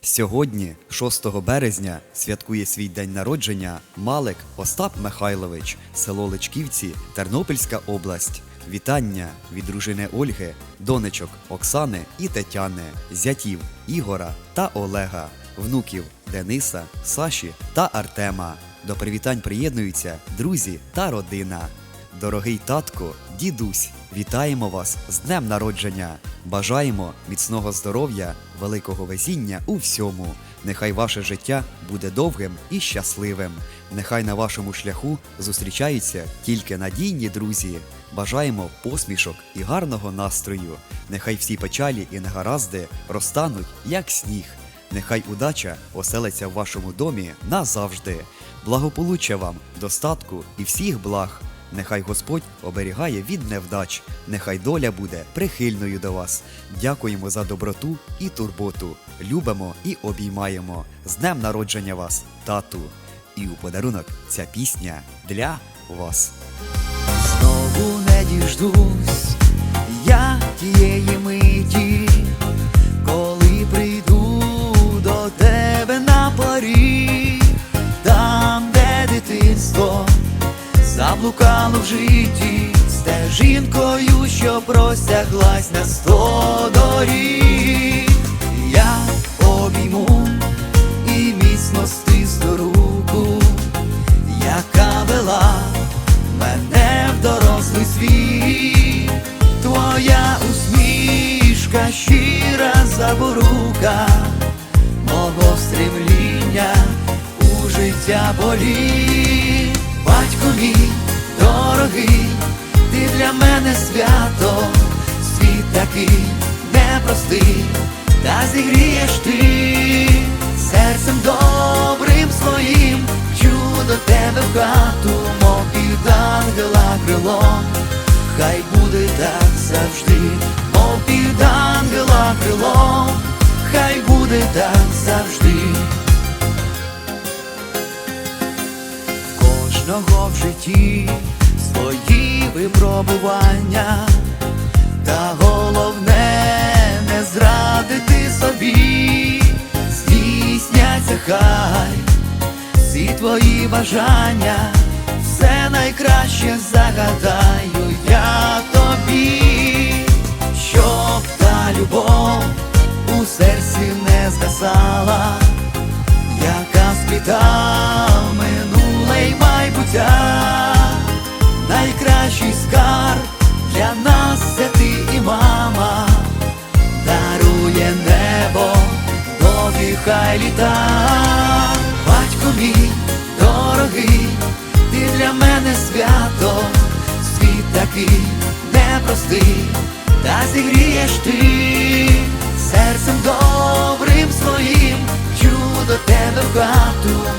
Сьогодні, 6 березня, святкує свій день народження Малик Остап Михайлович, село Личківці, Тернопільська область. Вітання від дружини Ольги, донечок Оксани і Тетяни, зятів Ігора та Олега, внуків Дениса, Саші та Артема. До привітань приєднуються друзі та родина. Дорогий татко, дідусь, вітаємо вас з днем народження. Бажаємо міцного здоров'я, великого везіння у всьому. Нехай ваше життя буде довгим і щасливим. Нехай на вашому шляху зустрічаються тільки надійні друзі. Бажаємо посмішок і гарного настрою. Нехай всі печалі і негаразди розтануть, як сніг. Нехай удача оселиться в вашому домі назавжди. Благополуччя вам, достатку і всіх благ. Нехай Господь оберігає від невдач, нехай доля буде прихильною до вас. Дякуємо за доброту і турботу. Любимо і обіймаємо. З днем народження вас, тату. І у подарунок ця пісня для вас. Знову не діждусь я тієї миті, коли прийду до тебе на поріг, там, де дитинство заблукало в житті, стежинкою, що простяглась на сто доріг. Я обійму і міцно стисну руку, яка вела мене в дорослий світ, твоя усмішка, щира заборука, мого стремління у життя болі, батько мій дорогий, ти для мене свято, світ такий непростий, та зігрієш ти серцем добрим своїм, чудо тебе в хату, мов під ангела крилом, хай буде так завжди, мов під ангела крилом, хай буде так завжди. Кожного в житті свої випробування, та головне не зрадити собі, здійсняться хай всі твої бажання, все найкраще загадаю я тобі, хай літа, батько мій дорогий, ти для мене свято, світ такий непростий, та зігрієш ти. Серцем добрим своїм, чудо тебе в хату,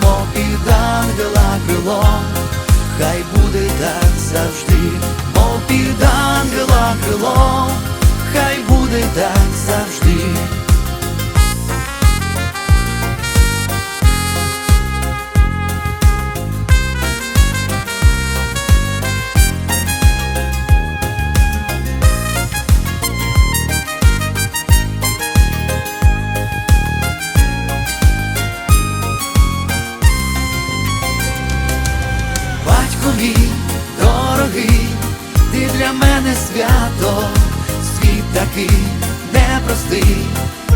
дорогий, ти для мене свято, світ такий непростий,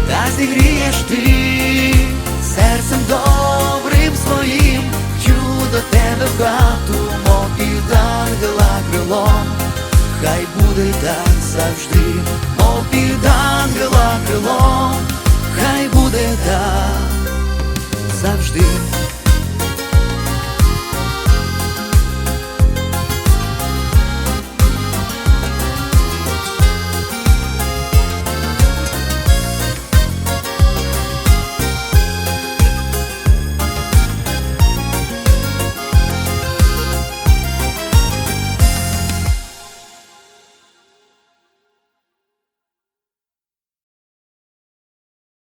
та зігрієш ти серцем добрим своїм, чудо тебе хату, мов під ангела крилом, хай буде так завжди, мов під ангела крилом, хай буде так завжди.